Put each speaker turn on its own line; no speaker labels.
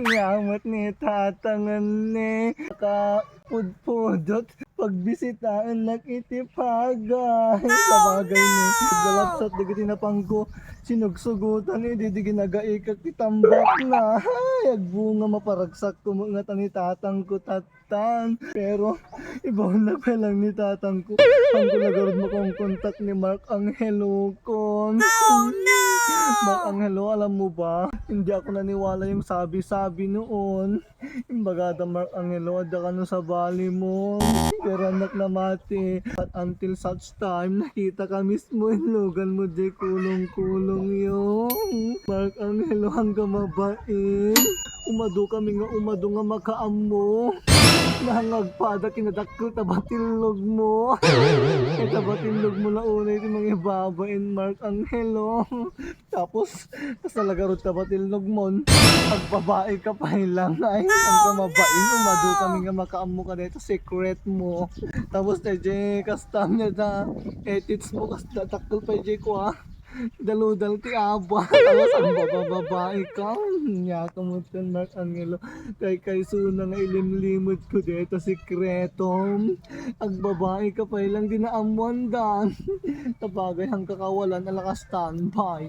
Yamat ni tatangan ni Kapudpudot. Pagbisitaan nakitipagay Sa bagay ni Galapsat di tinapang ko Sinugsugutan ni Di di ginagaikak titambak na. Ay agbunga maparagsak ko mga tani tatang ko tatan. Pero ibaw na pa lang ni tatang ko. Ang kulagarod mo kong kontak ni Mark Angelo ko Oh no! Mark Angelo, alam mo ba? Hindi ako naniwala yung sabi-sabi noon. Yung bagada Mark Angelo, ada ka sa bali mo. Pero anak na mati. At until such time, nakita ka mismo yung lugan mo, di kulong-kulong yung. Mark Angelo, hanggang mabain. Umado kami nga umado nga makaamo. Nangagpada kinadakkel tabatilog mo. Tabatilog mo na una ito mga ibabain Mark Angelo. Tapos, tas talaga ron tabatilog mo. Pag babae ka pa lang ay ang kamabain. Umado kami nga makaamo ka dito secret mo. Tapos TJ kastam niya na edits mo kas datakkel pa TJ ko ah. Daludal ti aba. Tapos ang babababae ka. Nya kamutan Mark Angelo. Kay kay suna nga ilimlimod ko dito sikreto. Ang babae ka pa lang dinaamuan dan. Tabagay hang kakawalan ala ka standby.